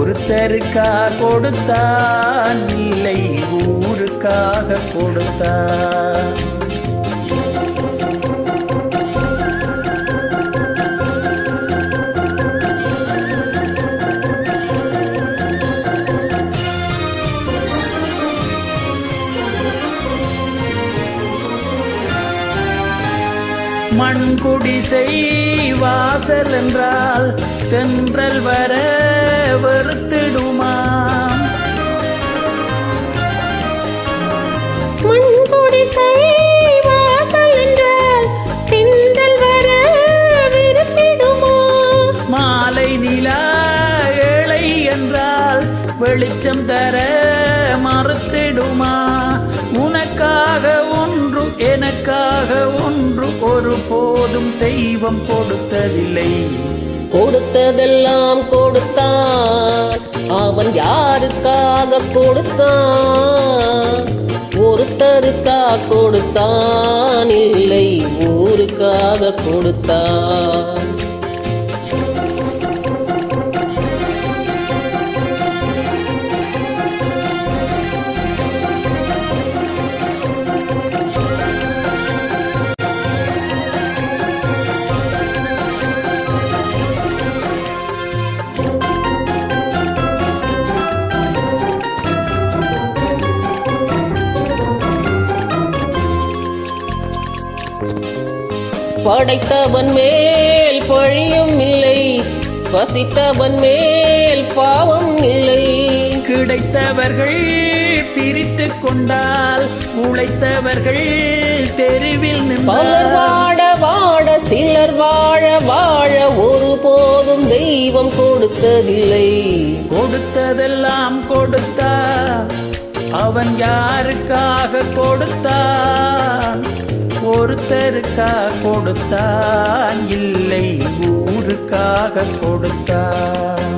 ஒருத்தருக்காக கொடுத்தான் இல்லை ஊருக்காக கொடுத்தான் மண்குடிசை வாசல் என்றால் தென்றல் வர வெறுத்திடுமாம் மண்குடிசை வாசல் என்றால் திண்டல் வர விரும்பிடுமா மாலை நிலா ஏழை என்றால் வெளிச்சம் தர மறுத்திடுமா? ஒரு போதும் தெய்வம் கொடுத்ததில்லை. கொடுத்ததெல்லாம் கொடுத்தான். அவன் யாருக்காக கொடுத்தான்? ஒருத்தருக்கா கொடுத்தான். இல்லை ஊருக்காக கொடுத்தான். படைத்தவன் மேல் பழியும் இல்லை வசித்தவன் மேல் பாவம் இல்லை. கிடைத்தவர்கள் பிரித்து கொண்டால் உழைத்தவர்கள் தெருவில் பலர் வாட வாட சிலர் வாழ வாழ ஒருபோதும் தெய்வம் கொடுத்ததில்லை. கொடுத்ததெல்லாம் கொடுத்தான் அவன் யாருக்காக கொடுத்தான் ஒருத்தருக்கா கொடுத்தான் இல்லை ஊருக்காக கொடுத்தான்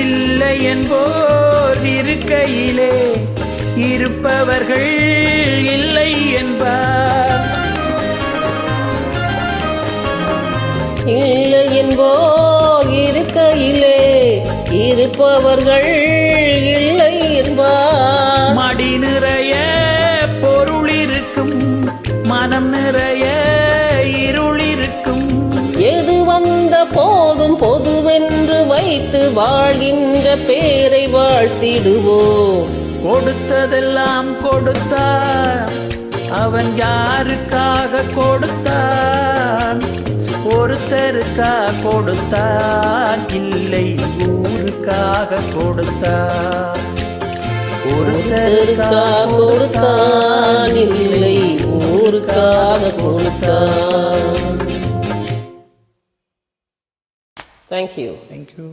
இல்லை என்போர் இருக்கையிலே இருப்பவர்கள் என்போர் இருக்கையிலே இருப்பவர்கள் இல்லை என்பார். மடி நிறைய பொருள் இருக்கும் மனம் நிறைய இருள் இருக்கும். எது வந்த போதும் பொதுவென்று வைத்து வாழ்கின்ற பேரை வாழ்த்திடுவோம். கொடுத்ததெல்லாம் கொடுத்தான் அவன் யாருக்காக கொடுத்தான்? ஒருத்தருக்கா கொடுத்தான் இல்லை ஊருக்காக கொடுத்தான் ஒருத்தருக்கா கொடுத்தான் இல்லை ஊருக்காக கொடுத்தான் தேங்க்யூ தேங்க்யூ